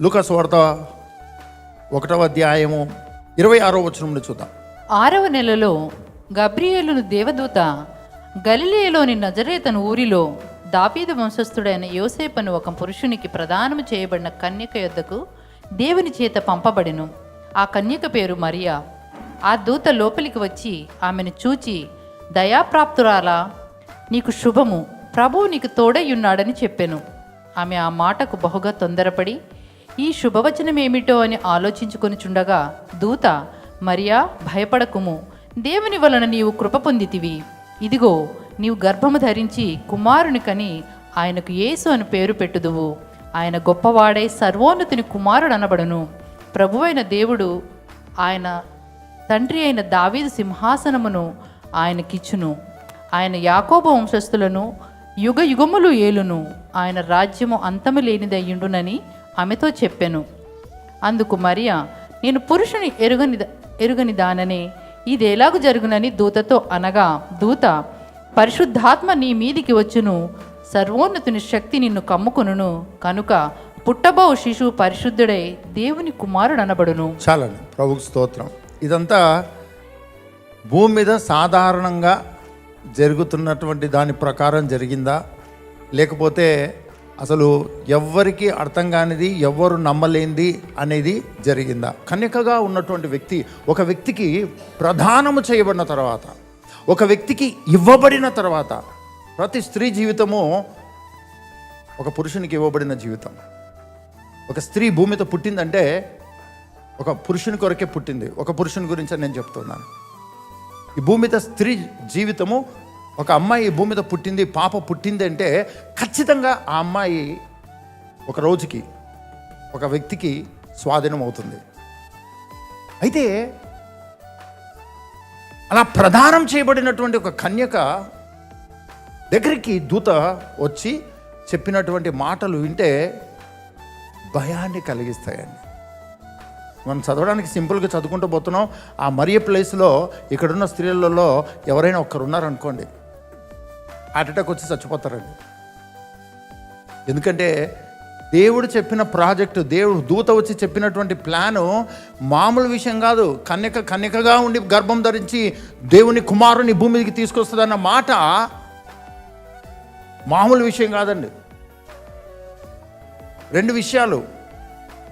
లూకాస్ వార్త ఒకటవ అధ్యాయము ఇరవై ఆరో వచనం చూద్దాం. ఆరవ నెలలో గబ్రియేలును దేవదూత గలిలియలోని నజరేతను ఊరిలో దాపీదు వంశస్థుడైన యోసేపను ఒక పురుషునికి ప్రదానము చేయబడిన కన్యక యొద్దకు దేవుని చేత పంపబడెను. ఆ కన్యక పేరు మరియా. ఆ దూత లోపలికి వచ్చి ఆమెను చూచి దయాప్రాప్తురాలా నీకు శుభము. ప్రభువు నీకు తోడయ్యున్నాడని చెప్పాను. ఆమె ఆ మాటకు బహుగా తొందరపడి ఈ శుభవచనం ఏమిటో అని ఆలోచించుకొనిచుండగా దూత మరియా భయపడకుము. దేవుని వలన నీవు కృప పొందితివి. ఇదిగో నీవు గర్భము ధరించి కుమారుని కని ఆయనకు యేసు అని పేరు పెట్టుదువు. ఆయన గొప్పవాడై సర్వోన్నతిని కుమారుడు అనబడును ప్రభువైన దేవుడు ఆయన తండ్రి అయిన దావీదు సింహాసనమును ఆయనకిచ్చును. ఆయన యాకోబ వంశస్థులను యుగ యుగములు ఏలును. ఆయన రాజ్యము అంతము లేనిదయ్యుండునని ఆమెతో చెప్పాను. అందుకు మరియా నేను పురుషుని ఎరుగని ఎరుగని దాననే ఇది ఎలాగు జరుగునని దూతతో అనగా దూత పరిశుద్ధాత్మ నీ మీదికి వచ్చును సర్వోన్నతుని శక్తి నిన్ను కమ్ముకును కనుక పుట్టబో శిశువు పరిశుద్ధుడై దేవుని కుమారుడు అనబడును చాలండి ప్రభుకు స్తోత్రం. ఇదంతా భూమి మీద సాధారణంగా జరుగుతున్నటువంటి దాని ప్రకారం జరిగిందా? లేకపోతే అసలు ఎవ్వరికి అర్థం కానిది ఎవ్వరు నమ్మలేనిది అనేది జరిగిందా? కన్యకగా ఉన్నటువంటి వ్యక్తి ఒక వ్యక్తికి ప్రధానము చేయబడిన తర్వాత ఒక వ్యక్తికి ఇవ్వబడిన తర్వాత ప్రతి స్త్రీ జీవితము ఒక పురుషునికి ఇవ్వబడిన జీవితం. ఒక స్త్రీ భూమిత పుట్టిందంటే ఒక పురుషుని కొరకే పుట్టింది. ఒక పురుషుని గురించి నేను చెప్తున్నాను. ఈ భూమిత స్త్రీ జీవితము ఒక అమ్మాయి భూమి మీద పుట్టింది పాప పుట్టింది అంటే ఖచ్చితంగా ఆ అమ్మాయి ఒక రోజుకి ఒక వ్యక్తికి స్వాధీనం అవుతుంది. అయితే అలా ప్రదానం చేయబడినటువంటి ఒక కన్యక దగ్గరికి దూత వచ్చి చెప్పినటువంటి మాటలు వింటే భయాన్ని కలిగిస్తాయండి. మనం చదవడానికి సింపుల్గా చదువుకుంటూ పోతున్నాం. ఆ మరియ ప్లేస్లో ఇక్కడున్న స్త్రీలలో ఎవరైనా ఒక్కరు ఉన్నారనుకోండి హార్ట్ అటాక్ వచ్చి చచ్చిపోతారండి. ఎందుకంటే దేవుడు చెప్పిన ప్రాజెక్టు దేవుడు దూత వచ్చి చెప్పినటువంటి ప్లాను మామూలు విషయం కాదు. కన్యక కన్యకగా ఉండి గర్భం ధరించి దేవుని కుమారుని భూమికి తీసుకొస్తుందన్న మాట మామూలు విషయం కాదండి. రెండు విషయాలు.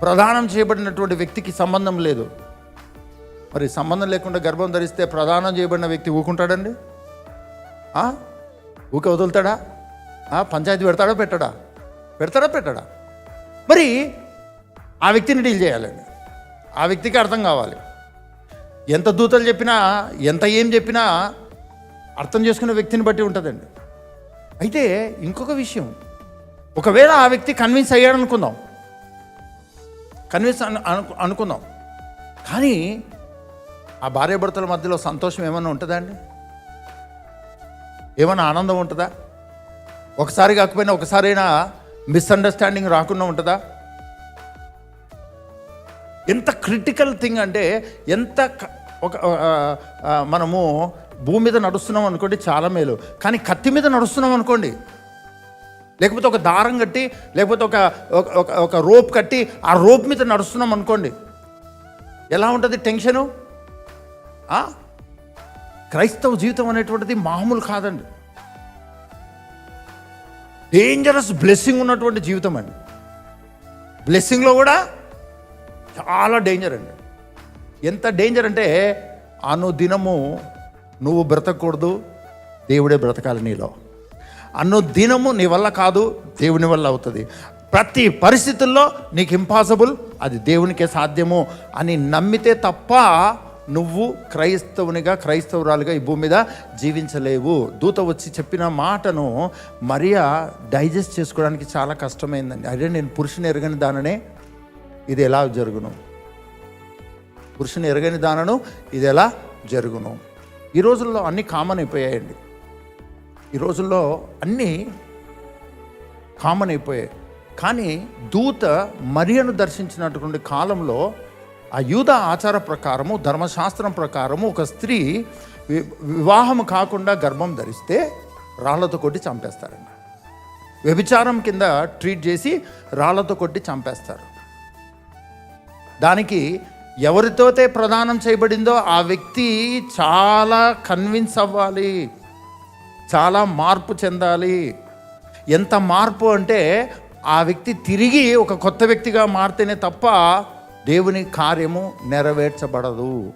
ప్రదానం చేయబడినటువంటి వ్యక్తికి సంబంధం లేదు. మరి సంబంధం లేకుండా గర్భం ధరిస్తే ప్రధానం చేయబడిన వ్యక్తి ఊకుంటాడండి ఊకే వదులుతాడా? ఆ? పంచాయతీ పెడతాడా పెట్టడా? పెడతాడా పెట్టడా? మరి ఆ వ్యక్తిని డీల్ చేయాలండి ఆ వ్యక్తికి అర్థం కావాలి. ఎంత దూతలు చెప్పినా ఎంత ఏం చెప్పినా అర్థం చేసుకునే వ్యక్తిని బట్టి ఉంటుందండి. అయితే ఇంకొక విషయం. ఒకవేళ ఆ వ్యక్తి కన్విన్స్ అయ్యాడు అనుకుందాం కన్విన్స్ అను అను- అనుకుందాం. కానీ ఆ భార్యాభర్తల మధ్యలో సంతోషం ఏమన్నా ఉంటుందా అండి? ఏమైనా ఆనందం ఉంటుందా? ఒకసారి కాకపోయినా ఒకసారైనా మిస్అండర్స్టాండింగ్ రాకుండా ఉంటుందా? ఎంత క్రిటికల్ థింగ్ అంటే ఎంత ఒక మనము భూమి మీద నడుస్తున్నాం అనుకోండి చాలా మేలు. కానీ కత్తి మీద నడుస్తున్నాం అనుకోండి లేకపోతే ఒక దారం కట్టి లేకపోతే ఒక ఒక- ఒక రోప్ కట్టి ఆ రోప్ మీద నడుస్తున్నాం అనుకోండి ఎలా ఉంటుంది టెన్షను? క్రైస్తవ జీవితం అనేటువంటిది మామూలు కాదండి. డేంజరస్ బ్లెస్సింగ్ ఉన్నటువంటి జీవితం అండి. బ్లెస్సింగ్లో కూడా చాలా డేంజర్ అండి. ఎంత డేంజర్ అంటే అనుదినము నువ్వు బ్రతకూడదు దేవుడే బ్రతకాలి నీలో. అనుదినము నీ వల్ల కాదు దేవుని వల్ల అవుతుంది. ప్రతి పరిస్థితుల్లో నీకు ఇంపాసిబుల్ అది దేవునికే సాధ్యము అని నమ్మితే తప్ప నువ్వు క్రైస్తవునిగా క్రైస్తవురాలుగా ఈ భూమి మీద జీవించలేవు. దూత వచ్చి చెప్పిన మాటను మరియా డైజెస్ట్ చేసుకోవడానికి చాలా కష్టమైందండి. అదే నేను పురుషుని ఎరగని దాననే ఇది ఎలా జరుగును? పురుషుని ఎరగని దానను ఇది ఎలా జరుగును? ఈ రోజుల్లో అన్నీ కామన్ అయిపోయాయండి. ఈ రోజుల్లో అన్నీ కామన్ అయిపోయాయి. కానీ దూత మరియను దర్శించినటువంటి కాలంలో ఆ యూద ఆచార ప్రకారము ధర్మశాస్త్రం ప్రకారము ఒక స్త్రీ వి- వివాహం కాకుండా గర్భం ధరిస్తే రాళ్ళతో కొట్టి చంపేస్తారండి వ్యభిచారం కింద ట్రీట్ చేసి రాళ్ళతో కొట్టి చంపేస్తారు. దానికి ఎవరితోతే ప్రదానం చేయబడిందో ఆ వ్యక్తి చాలా కన్విన్స్ అవ్వాలి. చాలా మార్పు చెందాలి. ఎంత మార్పు అంటే ఆ వ్యక్తి తిరిగి ఒక కొత్త వ్యక్తిగా మారితేనే తప్ప దేవుని కార్యము నెరవేర్చబడదు.